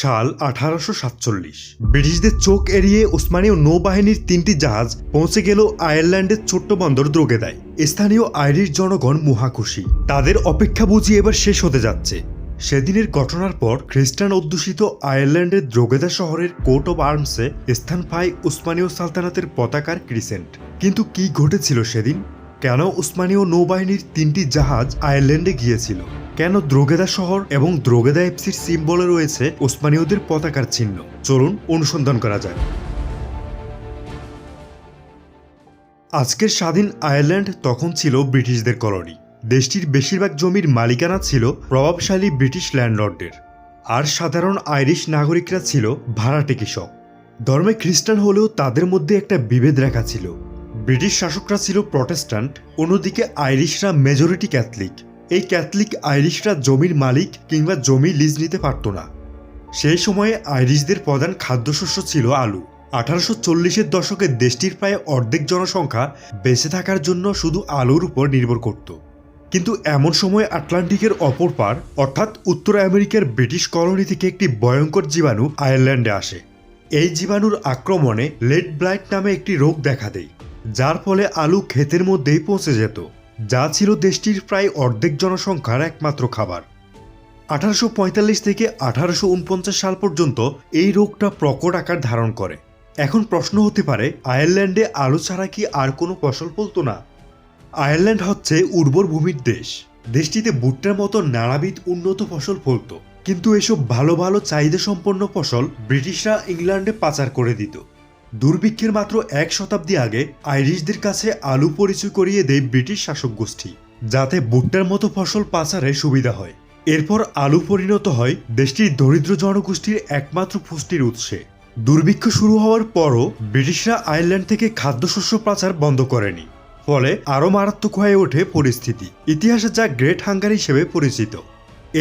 সাল আঠারোশো সাতচল্লিশ। ব্রিটিশদের চোখ এড়িয়ে ওসমানীয় নৌবাহিনীর তিনটি জাহাজ পৌঁছে গেল আয়ারল্যান্ডের ছোট্ট বন্দর দ্রোগেদায়। স্থানীয় আইরিশ জনগণ মহাখুশি তাদের অপেক্ষা বুঝি এবার শেষ হতে যাচ্ছে। সেদিনের ঘটনার পর খ্রিস্টান অধ্যুষিত আয়ারল্যান্ডের দ্রোগেদা শহরের কোর্ট অব আর্মসে স্থান পায় উসমানীয় সালতানাতের পতাকার ক্রিসেন্ট। কিন্তু কি ঘটেছিল সেদিন? কেন উসমানীয় নৌবাহিনীর তিনটি জাহাজ আয়ারল্যান্ডে গিয়েছিল? কেন দ্রোগেদা শহর এবং দ্রোগেদা এফসির সিম্বলে রয়েছে ওসমানীয়দের পতাকার চিহ্ন? চলুন অনুসন্ধান করা যাক। আজকের স্বাধীন আয়ারল্যান্ড তখন ছিল ব্রিটিশদের কলোনি। দেশটির বেশিরভাগ জমির মালিকানা ছিল প্রভাবশালী ব্রিটিশ ল্যান্ডলর্ডদের। আর সাধারণ আইরিশ নাগরিকরা ছিল ভাড়াটে কৃষক। ধর্মে খ্রিস্টান হলেও তাদের মধ্যে একটা বিভেদ রেখা ছিল। ব্রিটিশ শাসকরা ছিল প্রটেস্ট্যান্ট, অন্যদিকে আইরিশরা মেজরিটি ক্যাথলিক। এই ক্যাথলিক আইরিশরা জমির মালিক কিংবা জমি লিজ নিতে পারত না। সেই সময়ে আইরিশদের প্রধান খাদ্যশস্য ছিল আলু। আঠারোশো চল্লিশের দশকে দেশটির প্রায় অর্ধেক জনসংখ্যা বেঁচে থাকার জন্য শুধু আলুর উপর নির্ভর করত। কিন্তু এমন সময় আটলান্টিকের অপর পার, অর্থাৎ উত্তর আমেরিকার ব্রিটিশ কলোনি থেকে একটি ভয়ঙ্কর জীবাণু আয়ারল্যান্ডে আসে। এই জীবাণুর আক্রমণে লেড ব্লাইট নামে একটি রোগ দেখা দেয়, যার ফলে আলু ক্ষেতের মধ্যেই পৌঁছে যেত। যা ছিল দেশটির প্রায় অর্ধেক জনসংখ্যার একমাত্র খাবার। আঠারোশো পঁয়তাল্লিশ থেকে আঠারোশো উনপঞ্চাশ সাল পর্যন্ত এই রোগটা প্রকট আকার ধারণ করে। এখন প্রশ্ন হতে পারে, আয়ারল্যান্ডে আলু ছাড়া কি আর কোনো ফসল ফলতো না? আয়ারল্যান্ড হচ্ছে উর্বর ভূমির দেশ। দেশটিতে ভুট্টার মতো নানাবিধ উন্নত ফসল ফলত। কিন্তু এসব ভালো ভালো চাহিদা সম্পন্ন ফসল ব্রিটিশরা ইংল্যান্ডে পাচার করে দিত। দুর্ভিক্ষের মাত্র এক শতাব্দী আগে আইরিশদের কাছে আলু পরিচয় করিয়ে দেয় ব্রিটিশ শাসক গোষ্ঠী, যাতে ভুট্টার মতো ফসল পাচারে সুবিধা হয়। এরপর আলু পরিণত হয় দেশটির দরিদ্র জনগোষ্ঠীর একমাত্র পুষ্টির উৎসে। দুর্ভিক্ষ শুরু হওয়ার পরও ব্রিটিশরা আয়ারল্যান্ড থেকে খাদ্যশস্য পাচার বন্ধ করেনি, ফলে আরও মারাত্মক হয়ে ওঠে পরিস্থিতি। ইতিহাসে যা গ্রেট হাঙ্গার হিসেবে পরিচিত।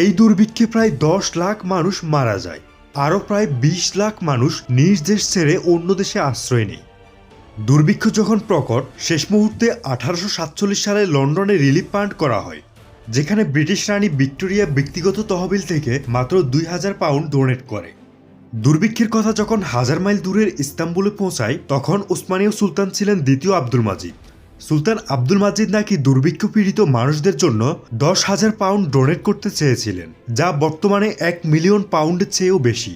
এই দুর্ভিক্ষে প্রায় দশ লাখ মানুষ মারা যায়। আরও প্রায় বিশ লাখ মানুষ নিজ দেশ ছেড়ে অন্য দেশে আশ্রয় নেয়। দুর্ভিক্ষ যখন প্রকট, শেষ মুহূর্তে আঠারোশো সাতচল্লিশ সালে লন্ডনে রিলিফ ফান্ড করা হয়, যেখানে ব্রিটিশ রানী ভিক্টোরিয়া ব্যক্তিগত তহবিল থেকে মাত্র দুই হাজার পাউন্ড ডোনেট করে। দুর্ভিক্ষের কথা যখন হাজার মাইল দূরের ইস্তাম্বুলে পৌঁছায়, তখন ওসমানীয় সুলতান ছিলেন দ্বিতীয় আব্দুল মাজিদ। সুলতান আব্দুল মাজিদ নাকি দুর্ভিক্ষ পীড়িত মানুষদের জন্য দশ হাজার পাউন্ড ডোনেট করতে চেয়েছিলেন, যা বর্তমানে এক মিলিয়ন পাউন্ডের চেয়েও বেশি।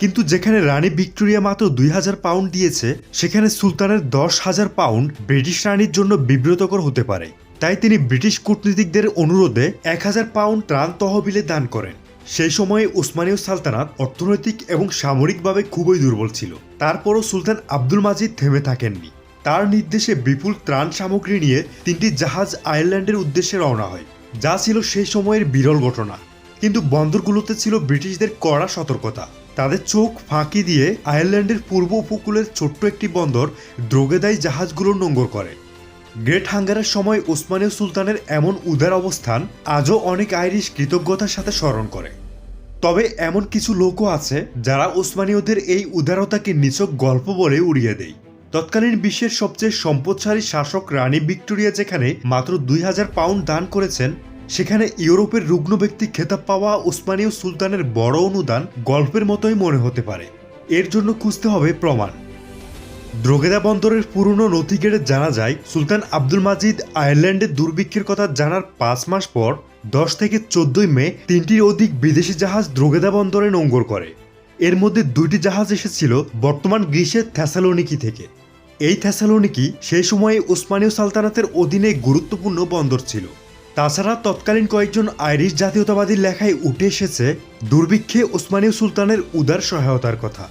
কিন্তু যেখানে রানী ভিক্টোরিয়া মাত্র দুই হাজার পাউন্ড দিয়েছে, সেখানে সুলতানের দশ হাজার পাউন্ড ব্রিটিশ রানীর জন্য বিব্রতকর হতে পারে। তাই তিনি ব্রিটিশ কূটনীতিকদের অনুরোধে এক হাজার পাউন্ড ত্রাণ তহবিলে দান করেন। সেই সময়ে উসমানীয় সালতানাত অর্থনৈতিক এবং সামরিকভাবে খুবই দুর্বল ছিল। তারপরও সুলতান আব্দুল মাজিদ থেমে থাকেননি। তার নির্দেশে বিপুল ত্রাণ সামগ্রী নিয়ে তিনটি জাহাজ আয়ারল্যান্ডের উদ্দেশ্যে রওনা হয়, যা ছিল সেই সময়ের বিরল ঘটনা। কিন্তু বন্দরগুলোতে ছিল ব্রিটিশদের কড়া সতর্কতা। তাদের চোখ ফাঁকি দিয়ে আয়ারল্যান্ডের পূর্ব উপকূলের ছোট্ট একটি বন্দর দ্রোগেদাই জাহাজগুলো নোঙ্গর করে। গ্রেট হাঙ্গারের সময় ওসমানীয় সুলতানের এমন উদার অবস্থান আজও অনেক আইরিশ কৃতজ্ঞতার সাথে স্মরণ করে। তবে এমন কিছু লোকও আছে যারা ওসমানীয়দের এই উদারতাকে নিছক গল্প বলে উড়িয়ে দেয়। তৎকালীন বিশ্বের সবচেয়ে সম্পদশালী শাসক রানী ভিক্টোরিয়া যেখানে মাত্র দুই হাজার পাউন্ড দান করেছেন, সেখানে ইউরোপের রুগ্ন ব্যক্তি খেতাব পাওয়া উসমানীয় সুলতানের বড় অনুদান গল্পের মতোই মনে হতে পারে। এর জন্য খুঁজতে হবে প্রমাণ। দ্রোগেদা বন্দরের পুরনো নথি ঘেটে জানা যায়, সুলতান আব্দুল মাজিদ আয়ারল্যান্ডের দুর্ভিক্ষের কথা জানার পাঁচ মাস পর, দশ থেকে চোদ্দই মে, তিনটির অধিক বিদেশি জাহাজ দ্রোগেদা বন্দরে নোঙ্গর করে। এর মধ্যে দুইটি জাহাজ এসেছিল বর্তমান গ্রিসের থ্যাসালোনিকি থেকে। এই থ্যাসালোনিকি সেই সময়ে উসমানীয় সালতানাতের অধীনে গুরুত্বপূর্ণ বন্দর ছিল। তাছাড়া তৎকালীন কয়েকজন আইরিশ জাতীয়তাবাদীর লেখায় উঠে এসেছে, দুর্ভিক্ষে ওসমানীয় সুলতানের উদার সহায়তার কথা।